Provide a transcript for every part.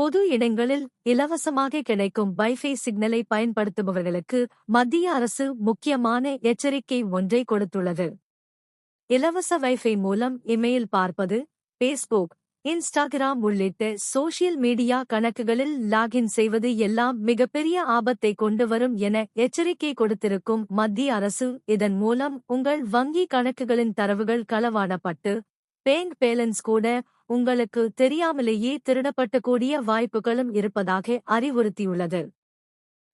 பொது இடங்களில் இலவசமாக கிடைக்கும் வைஃபை சிக்னலை பயன்படுத்துபவர்களுக்கு மத்திய அரசு முக்கியமான எச்சரிக்கை ஒன்றை கொடுத்துள்ளது. இலவச வைஃபை மூலம் இமெயில் பார்ப்பது பேஸ்புக் இன்ஸ்டாகிராம் உள்ளிட்ட சோஷியல் மீடியா கணக்குகளில் லாகின் செய்வது எல்லாம் மிகப்பெரிய ஆபத்தை கொண்டு வரும் என எச்சரிக்கை கொடுத்திருக்கும் மத்திய அரசு. இதன் மூலம் உங்கள் வங்கி கணக்குகளின் தரவுகள் களவாடப்பட்டு பேங்க் பேலன்ஸ் கூட உங்களுக்கு தெரியாமலேயே திருடப்பட்டக்கூடிய வாய்ப்புகளும் இருப்பதாக அறிவுறுத்தியுள்ளது.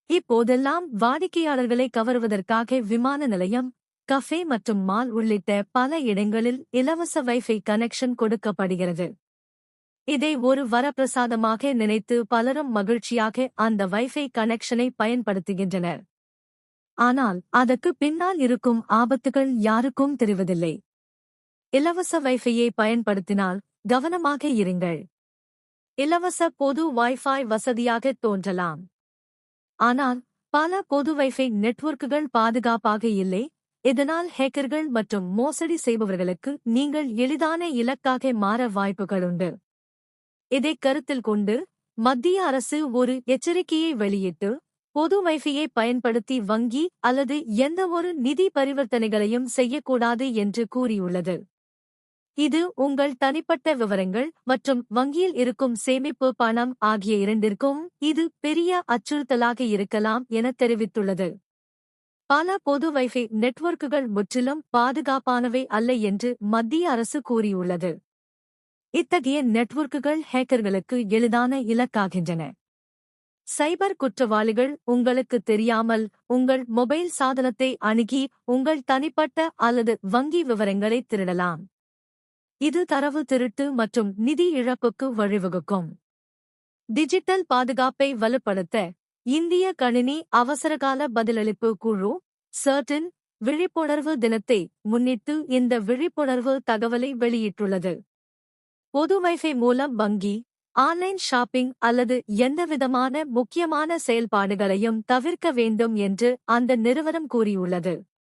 இப்போதெல்லாம் வாடிக்கையாளர்களை கவருவதற்காக விமான நிலையம் கஃபே மற்றும் மால் உள்ளிட்ட பல இடங்களில் இலவச வைஃபை கனெக்ஷன் கொடுக்கப்படுகிறது. இதை ஒரு வரப்பிரசாதமாக நினைத்து பலரும் மகிழ்ச்சியாக அந்த வைஃபை கனெக்ஷனை பயன்படுத்துகின்றனர். ஆனால் அதற்கு பின்னால் இருக்கும் ஆபத்துகள் யாருக்கும் தெரிவதில்லை. இலவச வைஃபையை பயன்படுத்தினால் கவனமாக இருங்கள். இலவச பொது வைஃபை வசதியாக தோன்றலாம். ஆனால் பல பொது வைஃபை நெட்வொர்க்குகள் பாதுகாப்பாக இல்லை. இதனால் ஹேக்கர்கள் மற்றும் மோசடி செய்பவர்களுக்கு நீங்கள் எளிதான இலக்காக மாற வாய்ப்புகளுண்டு இதை கருத்தில் கொண்டு மத்திய அரசு ஒரு எச்சரிக்கையை வெளியிட்டு பொது வைஃபையை பயன்படுத்தி வங்கி அல்லது எந்தவொரு நிதி பரிவர்த்தனைகளையும் செய்யக்கூடாது என்று கூறியுள்ளது. இது உங்கள் தனிப்பட்ட விவரங்கள் மற்றும் வங்கியில் இருக்கும் சேமிப்பு பணம் ஆகிய இரண்டிற்கும் இது பெரிய அச்சுறுத்தலாக இருக்கலாம் என தெரிவித்துள்ளது. பல பொது வைஃபை நெட்வொர்க்குகள் முற்றிலும் பாதுகாப்பானவை அல்ல என்று மத்திய அரசு கூறியுள்ளது. இத்தகைய நெட்வொர்க்குகள் ஹேக்கர்களுக்கு எளிதான இலக்காகின்றன. சைபர் குற்றவாளிகள் உங்களுக்கு தெரியாமல் உங்கள் மொபைல் சாதனத்தை அணுகி உங்கள் தனிப்பட்ட அல்லது வங்கி விவரங்களை திருடலாம். இது தரவு திருட்டு மற்றும் நிதி இழப்புக்கு வழிவகுக்கும். டிஜிட்டல் பாதுகாப்பை வலுப்படுத்த இந்திய கணினி அவசரகால பதிலளிப்பு குழு சர்டின் விழிப்புணர்வு தினத்தை முன்னிட்டு இந்த விழிப்புணர்வு தகவலை வெளியிட்டுள்ளது. பொது வைஃபை மூலம் வங்கி ஆன்லைன் ஷாப்பிங் அல்லது எந்தவிதமான முக்கியமான செயல்பாடுகளையும் தவிர்க்க வேண்டும் என்று அந்த நிறுவனம் கூறியுள்ளது.